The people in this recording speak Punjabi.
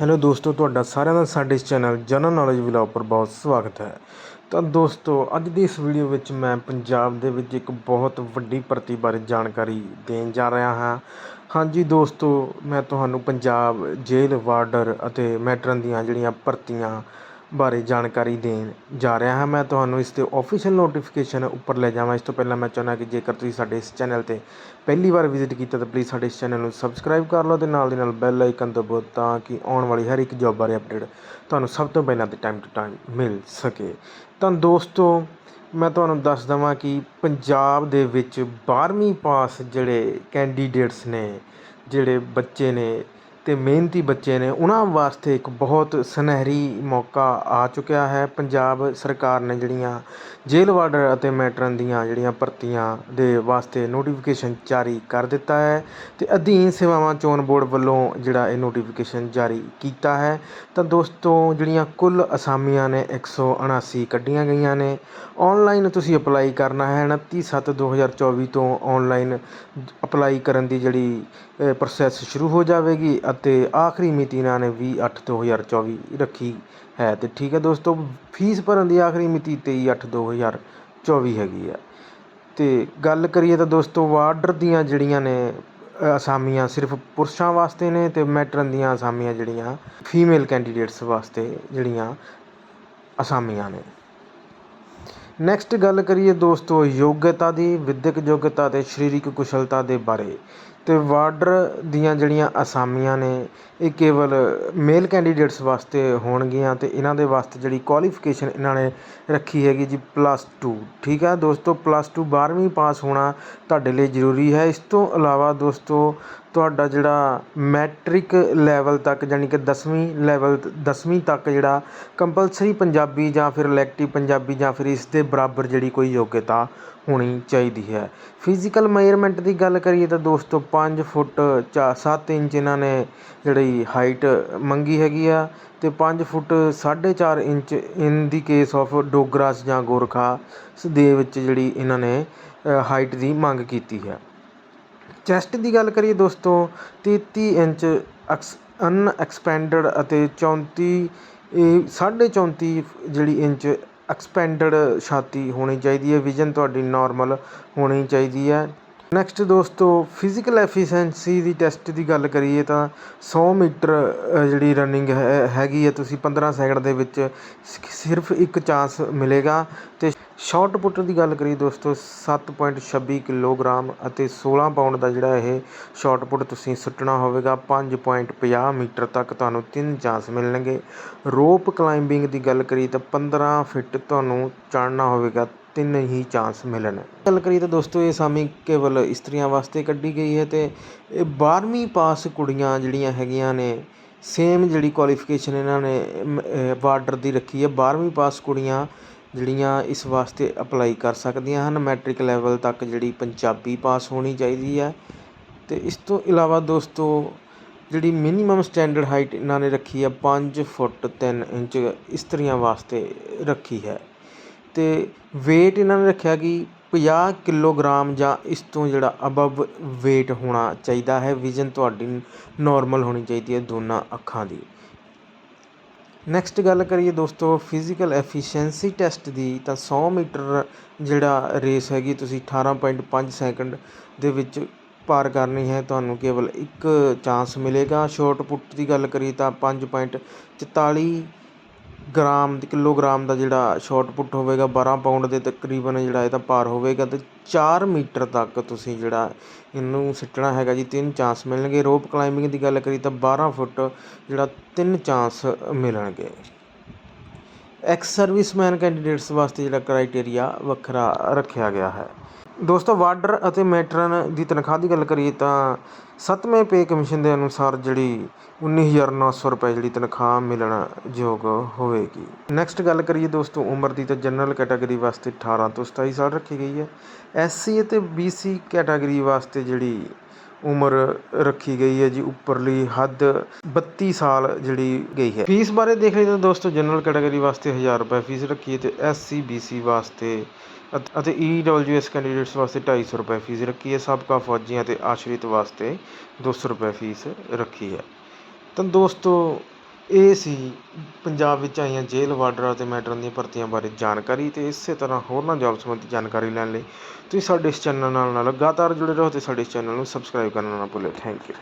ਹੈਲੋ ਦੋਸਤੋ, ਤੁਹਾਡਾ ਸਾਰਿਆਂ ਦਾ ਸਾਡੇ ਇਸ ਚੈਨਲ ਜਨਰਲ ਨੌਲੇਜ ਵਲੌਗ ਪਰ ਬਹੁਤ ਸਵਾਗਤ ਹੈ। ਤਾਂ ਦੋਸਤੋ, ਅੱਜ ਦੀ ਇਸ ਵੀਡੀਓ ਵਿੱਚ ਮੈਂ ਪੰਜਾਬ ਦੇ ਵਿੱਚ ਇੱਕ ਬਹੁਤ ਵੱਡੀ ਭਰਤੀ ਬਾਰੇ ਜਾਣਕਾਰੀ ਦੇਣ ਜਾ ਰਿਹਾ ਹਾਂ। ਹਾਂਜੀ ਦੋਸਤੋ, ਮੈਂ ਤੁਹਾਨੂੰ ਪੰਜਾਬ ਜੇਲ੍ਹ, ਵਾਰਡਰ ਅਤੇ ਮੈਟਰਨ ਦੀਆਂ ਜਿਹੜੀਆਂ ਭਰਤੀਆਂ ਬਾਰੇ ਜਾਣਕਾਰੀ ਦੇਣ ਜਾ ਰਿਹਾ ਹਾਂ। ਮੈਂ ਤੁਹਾਨੂੰ ਇਸ ਦੇ ਆਫੀਸ਼ੀਅਲ ਨੋਟੀਫਿਕੇਸ਼ਨ ਉੱਪਰ ਲੈ ਜਾਵਾਂ। ਇਸ ਤੋਂ ਪਹਿਲਾਂ ਮੈਂ ਚਾਹੁੰਦਾ ਕਿ ਜੇਕਰ ਤੁਸੀਂ ਸਾਡੇ ਇਸ ਚੈਨਲ ਤੇ ਪਹਿਲੀ ਵਾਰ ਵਿਜ਼ਿਟ ਕੀਤਾ ਤਾਂ ਪਲੀਜ਼ ਸਾਡੇ ਇਸ ਚੈਨਲ ਨੂੰ ਸਬਸਕ੍ਰਾਈਬ ਕਰ ਲਓ ਤੇ ਨਾਲ ਦੀ ਨਾਲ ਬੈਲ ਆਈਕਨ ਦਬਾਓ ਤਾਂ ਕਿ ਆਉਣ ਵਾਲੀ ਹਰ ਇੱਕ ਜੌਬ ਬਾਰੇ ਅਪਡੇਟ ਤੁਹਾਨੂੰ ਸਭ ਤੋਂ ਪਹਿਲਾਂ ਤੇ ਟਾਈਮ ਟੂ ਟਾਈਮ ਮਿਲ ਸਕੇ। ਤਾਂ ਦੋਸਤੋ, ਮੈਂ ਤੁਹਾਨੂੰ ਦੱਸ ਦਵਾਂ ਕਿ ਪੰਜਾਬ ਦੇ ਵਿੱਚ 12ਵੀਂ ਪਾਸ ਜਿਹੜੇ ਕੈਂਡੀਡੇਟਸ ਨੇ, ਜਿਹੜੇ ਬੱਚੇ ਨੇ ਅਤੇ ਮਿਹਨਤੀ ਬੱਚੇ ਨੇ ਉਹਨਾਂ ਵਾਸਤੇ ਇੱਕ ਬਹੁਤ ਸੁਨਹਿਰੀ ਮੌਕਾ ਆ ਚੁੱਕਿਆ ਹੈ। ਪੰਜਾਬ ਸਰਕਾਰ ਨੇ ਜਿਹੜੀਆਂ ਜੇਲ੍ਹ ਵਾਰਡਰ ਅਤੇ ਮੈਟਰਨ ਦੀਆਂ ਜਿਹੜੀਆਂ ਭਰਤੀਆਂ ਦੇ ਵਾਸਤੇ ਨੋਟੀਫਿਕੇਸ਼ਨ ਜਾਰੀ ਕਰ ਦਿੱਤਾ ਹੈ ਅਤੇ ਅਧੀਨ ਸੇਵਾਵਾਂ ਚੋਣ ਬੋਰਡ ਵੱਲੋਂ ਜਿਹੜਾ ਇਹ ਨੋਟੀਫਿਕੇਸ਼ਨ ਜਾਰੀ ਕੀਤਾ ਹੈ। ਤਾਂ ਦੋਸਤੋ, ਜਿਹੜੀਆਂ ਕੁੱਲ ਅਸਾਮੀਆਂ ਨੇ 179 ਕੱਢੀਆਂ ਗਈਆਂ ਨੇ। ਔਨਲਾਈਨ ਤੁਸੀਂ ਅਪਲਾਈ ਕਰਨਾ ਹੈ 29/7/2024 ਤੋਂ ਔਨਲਾਈਨ ਅਪਲਾਈ ਕਰਨ ਦੀ ਜਿਹੜੀ ਪ੍ਰੋਸੈਸ ਸ਼ੁਰੂ ਹੋ ਜਾਵੇਗੀ। ਅਤੇ ਆਖਰੀ ਮਿਤੀ ਇਹਨਾਂ ਨੇ 20/8/2024 ਰੱਖੀ ਹੈ ਅਤੇ ਠੀਕ ਹੈ ਦੋਸਤੋ, ਫੀਸ ਭਰਨ ਦੀ ਆਖਰੀ ਮਿਤੀ 23/8/2024 ਹੈਗੀ ਹੈ। ਅਤੇ ਗੱਲ ਕਰੀਏ ਤਾਂ ਦੋਸਤੋ, ਵਾਰਡਰ ਦੀਆਂ ਜਿਹੜੀਆਂ ਨੇ ਅਸਾਮੀਆਂ ਸਿਰਫ ਪੁਰਸ਼ਾਂ ਵਾਸਤੇ ਨੇ ਅਤੇ ਮੈਟਰਨ ਦੀਆਂ ਅਸਾਮੀਆਂ ਜਿਹੜੀਆਂ ਫੀਮੇਲ ਕੈਂਡੀਡੇਟਸ ਵਾਸਤੇ ਜਿਹੜੀਆਂ ਅਸਾਮੀਆਂ ਨੇ। ਨੈਕਸਟ ਗੱਲ ਕਰੀਏ ਦੋਸਤੋ, ਯੋਗਤਾ ਦੀ, ਵਿਦਿਅਕ ਯੋਗਤਾ ਅਤੇ ਸਰੀਰਕ ਕੁਸ਼ਲਤਾ ਦੇ ਬਾਰੇ। ਅਤੇ ਵਾਰਡਰ ਦੀਆਂ ਜਿਹੜੀਆਂ ਅਸਾਮੀਆਂ ਨੇ, ਇਹ ਕੇਵਲ ਮੇਲ ਕੈਂਡੀਡੇਟਸ ਵਾਸਤੇ ਹੋਣਗੀਆਂ ਅਤੇ ਇਹਨਾਂ ਦੇ ਵਾਸਤੇ ਜਿਹੜੀ ਕੁਆਲੀਫਿਕੇਸ਼ਨ ਇਹਨਾਂ ਨੇ ਰੱਖੀ ਹੈਗੀ ਜੀ ਪਲੱਸ ਟੂ ਠੀਕ ਹੈ? ਦੋਸਤੋ ਪਲੱਸ 2 12ਵੀਂ ਪਾਸ ਹੋਣਾ ਤੁਹਾਡੇ ਲਈ ਜ਼ਰੂਰੀ ਹੈ। ਇਸ ਤੋਂ ਇਲਾਵਾ ਦੋਸਤੋ, ਤੁਹਾਡਾ ਜਿਹੜਾ ਮੈਟ੍ਰਿਕ ਲੈਵਲ ਤੱਕ ਯਾਨੀ ਕਿ 10ਵੀਂ ਲੈਵਲ 10ਵੀਂ ਤੱਕ ਜਿਹੜਾ ਕੰਪਲਸਰੀ ਪੰਜਾਬੀ ਜਾਂ ਫਿਰ ਇਲੈਕਟਿਵ ਪੰਜਾਬੀ ਜਾਂ ਫਿਰ ਇਸ ਦੇ ਬਰਾਬਰ ਜਿਹੜੀ ਕੋਈ ਯੋਗਤਾ ਹੋਣੀ ਚਾਹੀਦੀ ਹੈ। ਫਿਜ਼ੀਕਲ ਮੇਜਰਮੈਂਟ ਦੀ ਗੱਲ ਕਰੀਏ ਤਾਂ ਦੋਸਤੋ ਪੰਜ ਫੁੱਟ ਚਾ ਸੱਤ ਇੰਚ ਇਹਨਾਂ ਨੇ ਜਿਹੜੀ ਹਾਈਟ ਮੰਗੀ ਹੈਗੀ ਆ ਅਤੇ ਪੰਜ foot 4.5 inch in the case of Dogras ਜਾਂ ਗੋਰਖਾ ਦੇ ਵਿੱਚ ਜਿਹੜੀ ਇਹਨਾਂ ਨੇ ਹਾਈਟ ਦੀ ਮੰਗ ਕੀਤੀ ਹੈ। ਚੈਸਟ ਦੀ ਗੱਲ ਕਰੀਏ ਦੋਸਤੋ 33 ਇੰਚ ਅਨ ਐਕਸਪੈਂਡਡ ਅਤੇ 34 34.5 ਜਿਹੜੀ ਇੰਚ ਐਕਸਪੈਂਡਡ ਛਾਤੀ ਹੋਣੀ ਚਾਹੀਦੀ ਹੈ ਵਿਜ਼ਨ ਤੁਹਾਡੀ ਨੋਰਮਲ ਹੋਣੀ ਚਾਹੀਦੀ ਹੈ। ਨੈਕਸਟ ਦੋਸਤੋ ਫਿਜ਼ੀਕਲ ਐਫੀਸ਼ੀਐਂਸੀ ਦੀ ਟੈਸਟ ਦੀ ਗੱਲ ਕਰੀਏ ਤਾਂ 100 ਮੀਟਰ ਜਿਹੜੀ ਰਨਿੰਗ ਹੈ, ਹੈਗੀ ਹੈ, ਤੁਸੀਂ 15 ਸੈਕਿੰਡ ਦੇ ਵਿੱਚ ਸਿਰਫ ਇੱਕ ਚਾਂਸ ਮਿਲੇਗਾ ਤੇ ਸ਼ਾਰਟ ਪੁੱਟ ਦੀ ਗੱਲ ਕਰੀਏ ਦੋਸਤੋ 7.26 ਕਿਲੋਗ੍ਰਾਮ ਅਤੇ 16 ਪਾਉਂਡ ਦਾ ਜਿਹੜਾ ਇਹ ਸ਼ਾਰਟ ਪੁੱਟ ਤੁਸੀਂ ਸੁੱਟਣਾ ਹੋਵੇਗਾ 5.50 ਮੀਟਰ ਤੱਕ ਤੁਹਾਨੂੰ ਤਿੰਨ ਚਾਂਸ ਮਿਲਣਗੇ। ਰੋਪ ਕਲਾਈਂਬਿੰਗ ਦੀ ਗੱਲ ਕਰੀਏ ਤਾਂ 15 ਫਿਟ ਤੁਹਾਨੂੰ ਚੜ੍ਹਨਾ ਹੋਵੇਗਾ, ਤਿੰਨ ਹੀ ਚਾਂਸ ਮਿਲਣ। ਗੱਲ ਕਰੀਏ ਤਾਂ ਦੋਸਤੋ, ਇਹ ਸਾਮੀ ਕੇਵਲ ਇਸਤਰੀਆਂ ਵਾਸਤੇ ਕੱਢੀ ਗਈ ਹੈ ਤੇ ਇਹ 12ਵੀਂ ਪਾਸ ਕੁੜੀਆਂ ਜਿਹੜੀਆਂ ਹੈਗੀਆਂ ਨੇ ਸੇਮ ਜਿਹੜੀ ਕੁਆਲੀਫਿਕੇਸ਼ਨ ਇਹਨਾਂ ਨੇ ਬਾਰਡਰ ਦੀ ਰੱਖੀ ਹੈ 12ਵੀਂ ਪਾਸ ਕੁੜੀਆਂ ਜਿਹੜੀਆਂ ਇਸ ਵਾਸਤੇ ਅਪਲਾਈ ਕਰ ਸਕਦੀਆਂ ਹਨ, ਮੈਟ੍ਰਿਕ ਲੈਵਲ ਤੱਕ ਜਿਹੜੀ ਪੰਜਾਬੀ ਪਾਸ ਹੋਣੀ ਚਾਹੀਦੀ ਹੈ। ਅਤੇ ਇਸ ਤੋਂ ਇਲਾਵਾ ਦੋਸਤੋ, ਜਿਹੜੀ ਮਿਨੀਮਮ ਸਟੈਂਡਰਡ ਹਾਈਟ ਇਹਨਾਂ ਨੇ ਰੱਖੀ ਹੈ, ਪੰਜ ਫੁੱਟ ਤਿੰਨ ਇੰਚ ਇਸਤਰੀਆਂ ਵਾਸਤੇ ਰੱਖੀ ਹੈ। ਅਤੇ ਵੇਟ ਇਹਨਾਂ ਨੇ ਰੱਖਿਆ ਕਿ 50 ਕਿਲੋਗ੍ਰਾਮ ਜਾਂ ਇਸ ਤੋਂ ਜਿਹੜਾ ਅਬਵ ਵੇਟ ਹੋਣਾ ਚਾਹੀਦਾ ਹੈ ਵਿਜ਼ਨ ਤੁਹਾਡੀ ਨੋਰਮਲ ਹੋਣੀ ਚਾਹੀਦੀ ਹੈ ਦੋਨਾਂ ਅੱਖਾਂ ਦੀ। ਨੈਕਸਟ ਗੱਲ ਕਰੀਏ ਦੋਸਤੋ ਫਿਜ਼ੀਕਲ ਐਫੀਸ਼ੈਂਸੀ ਟੈਸਟ ਦੀ, ਤਾਂ ਸੌ ਮੀਟਰ ਜਿਹੜਾ ਰੇਸ ਹੈਗੀ, ਤੁਸੀਂ 18.5 ਸੈਕਿੰਡ ਦੇ ਵਿੱਚ ਪਾਰ ਕਰਨੀ ਹੈ, ਤੁਹਾਨੂੰ ਕੇਵਲ ਇੱਕ ਚਾਂਸ ਮਿਲੇਗਾ। ਸ਼ਾਰਟ ਪੁੱਟ ਦੀ ਗੱਲ ਕਰੀਏ ਤਾਂ 5.44 ਗ੍ਰਾਮ, ਕਿਲੋਗ੍ਰਾਮ ਦਾ ਜਿਹੜਾ ਸ਼ਾਰਟ ਪੁੱਟ ਹੋਵੇਗਾ ਬਾਰ੍ਹਾਂ ਪਾਊਂਡ ਦੇ ਤਕਰੀਬਨ ਜਿਹੜਾ ਇਹਦਾ ਭਾਰ ਹੋਵੇਗਾ ਅਤੇ ਚਾਰ ਮੀਟਰ ਤੱਕ ਤੁਸੀਂ ਜਿਹੜਾ ਇਹਨੂੰ ਸਿੱਟਣਾ ਹੈਗਾ ਜੀ, ਤਿੰਨ ਚਾਂਸ ਮਿਲਣਗੇ। ਰੋਪ ਕਲਾਈਂਬਿੰਗ ਦੀ ਗੱਲ ਕਰੀ ਤਾਂ 12 ਫੁੱਟ ਜਿਹੜਾ ਤਿੰਨ ਚਾਂਸ ਮਿਲਣਗੇ। ਐਕਸ ਸਰਵਿਸਮੈਨ ਕੈਂਡੀਡੇਟਸ ਵਾਸਤੇ ਜਿਹੜਾ ਕ੍ਰਾਈਟੇਰੀਆ ਵੱਖਰਾ ਰੱਖਿਆ ਗਿਆ ਹੈ। ਦੋਸਤੋ, ਵਾਰਡਰ ਅਤੇ ਮੈਟਰਨ ਦੀ ਤਨਖਾਹ ਦੀ ਗੱਲ ਕਰੀਏ ਤਾਂ ਸੱਤਵੇਂ ਪੇ ਕਮਿਸ਼ਨ ਦੇ ਅਨੁਸਾਰ ਜਿਹੜੀ 19900 ਰੁਪਏ ਜਿਹੜੀ ਤਨਖਾਹ ਮਿਲਣ ਯੋਗ ਹੋਵੇਗੀ। ਨੈਕਸਟ ਗੱਲ ਕਰੀਏ ਦੋਸਤੋ, ਉਮਰ ਦੀ ਤਾਂ ਜਨਰਲ ਕੈਟਾਗਰੀ ਵਾਸਤੇ 18 ਤੋਂ 27 ਸਾਲ ਰੱਖੀ ਗਈ ਹੈ। ਐਸਸੀ ਅਤੇ ਬੀਸੀ ਕੈਟਾਗਰੀ ਵਾਸਤੇ ਜਿਹੜੀ ਉਮਰ ਰੱਖੀ ਗਈ ਹੈ ਜੀ, ਉੱਪਰਲੀ ਹੱਦ 32 ਸਾਲ ਜਿਹੜੀ ਗਈ ਹੈ। ਫੀਸ ਬਾਰੇ ਦੇਖ ਲਈ ਤਾਂ ਦੋਸਤੋ ਜਨਰਲ ਕੈਟਾਗਰੀ ਵਾਸਤੇ 1000 ਰੁਪਏ ਫੀਸ ਰੱਖੀ ਹੈ ਤੇ ਐਸਸੀ ਬੀਸੀ ਵਾਸਤੇ ਅਤੇ ਈਡਬਲਯੂਐਸ ਕੈਂਡੀਡੇਟਸ ਵਾਸਤੇ 250 ਰੁਪਏ ਫੀਸ ਰੱਖੀ ਹੈ। ਸਾਬਕਾ ਫੌਜੀਆਂ ਤੇ ਆਸ਼ਰਿਤ ਵਾਸਤੇ 200 ਰੁਪਏ ਫੀਸ ਰੱਖੀ ਹੈ। ਤਾਂ ਦੋਸਤੋ ਇਹ ਸੀ ਪੰਜਾਬ ਵਿੱਚ ਆਈਆਂ ਜੇਲ੍ਹ ਵਾਰਡਰਾਂ ਅਤੇ ਮੈਟਰਾਂ ਦੀਆਂ ਭਰਤੀਆਂ ਬਾਰੇ ਜਾਣਕਾਰੀ ਤੇ ਇਸੇ ਤਰ੍ਹਾਂ ਹੋਰਨਾਂ ਜੋਬ ਸੰਬੰਧੀ ਜਾਣਕਾਰੀ ਲੈਣ ਲਈ ਤੁਸੀਂ ਸਾਡੇ ਇਸ ਚੈਨਲ ਨਾਲ ਨਾਲ ਲਗਾਤਾਰ ਜੁੜੇ ਰਹੋ ਤੇ ਸਾਡੇ ਇਸ ਚੈਨਲ ਨੂੰ ਸਬਸਕ੍ਰਾਈਬ ਕਰਨਾ ਨਾ ਭੁੱਲਿਓ ਥੈਂਕ ਯੂ